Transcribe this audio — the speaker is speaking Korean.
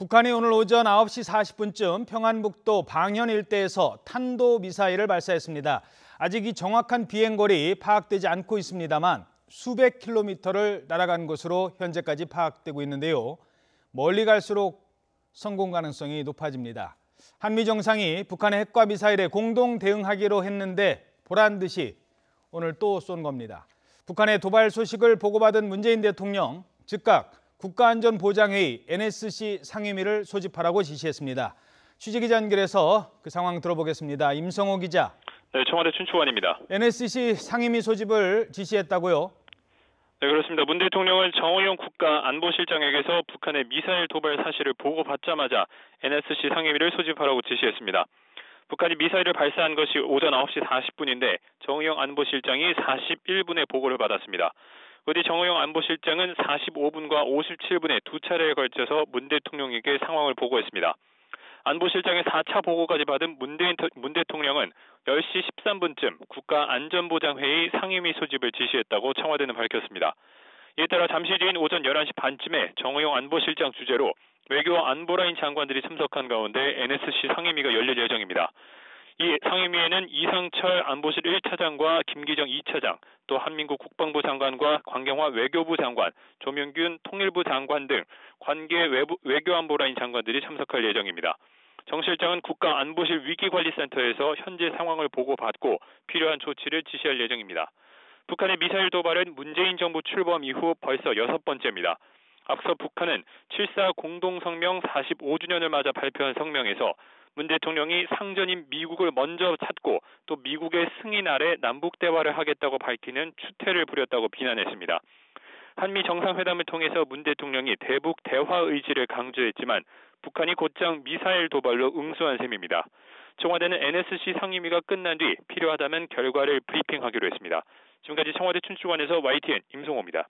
북한이 오늘 오전 9시 40분쯤 평안북도 방현 일대에서 탄도미사일을 발사했습니다. 아직 이 정확한 비행거리 파악되지 않고 있습니다만 수백 킬로미터를 날아간 것으로 현재까지 파악되고 있는데요. 멀리 갈수록 성공 가능성이 높아집니다. 한미 정상이 북한의 핵과 미사일에 공동 대응하기로 했는데 보란 듯이 오늘 또 쏜 겁니다. 북한의 도발 소식을 보고받은 문재인 대통령 즉각 국가안전보장회의 NSC 상임위를 소집하라고 지시했습니다. 취재기자 연결해서 그 상황 들어보겠습니다. 임성호 기자. 네, 청와대 춘추관입니다. NSC 상임위 소집을 지시했다고요? 네, 그렇습니다. 문 대통령은 정호영 국가안보실장에게서 북한의 미사일 도발 사실을 보고받자마자 NSC 상임위를 소집하라고 지시했습니다. 북한이 미사일을 발사한 것이 오전 9시 40분인데 정의용 안보실장이 41분에 보고를 받았습니다. 어디 정호영 안보실장은 45분과 57분에 두 차례에 걸쳐서 문 대통령에게 상황을 보고했습니다. 안보실장의 4차 보고까지 받은 문, 대, 문 대통령은 10시 13분쯤 국가안전보장회의 상임위 소집을 지시했다고 청와대는 밝혔습니다. 이에 따라 잠시 뒤인 오전 11시 반쯤에 정호영 안보실장 주재로 외교 안보라인 장관들이 참석한 가운데 NSC 상임위가 열릴 예정입니다. 이 상임위에는 이상철 안보실 1차장과 김기정 2차장, 또 한민국 국방부 장관과 광경화 외교부 장관, 조명균 통일부 장관 등 관계 외부, 외교안보라인 장관들이 참석할 예정입니다. 정 실장은 국가안보실 위기관리센터에서 현재 상황을 보고받고 필요한 조치를 지시할 예정입니다. 북한의 미사일 도발은 문재인 정부 출범 이후 벌써 여섯 번째입니다. 앞서 북한은 7사 공동성명 45주년을 맞아 발표한 성명에서 문 대통령이 상전인 미국을 먼저 찾고 또 미국의 승인 아래 남북 대화를 하겠다고 밝히는 추태를 부렸다고 비난했습니다. 한미 정상회담을 통해서 문 대통령이 대북 대화 의지를 강조했지만 북한이 곧장 미사일 도발로 응수한 셈입니다. 청와대는 NSC 상임위가 끝난 뒤 필요하다면 결과를 브리핑하기로 했습니다. 지금까지 청와대 춘추관에서 YTN 임송호입니다.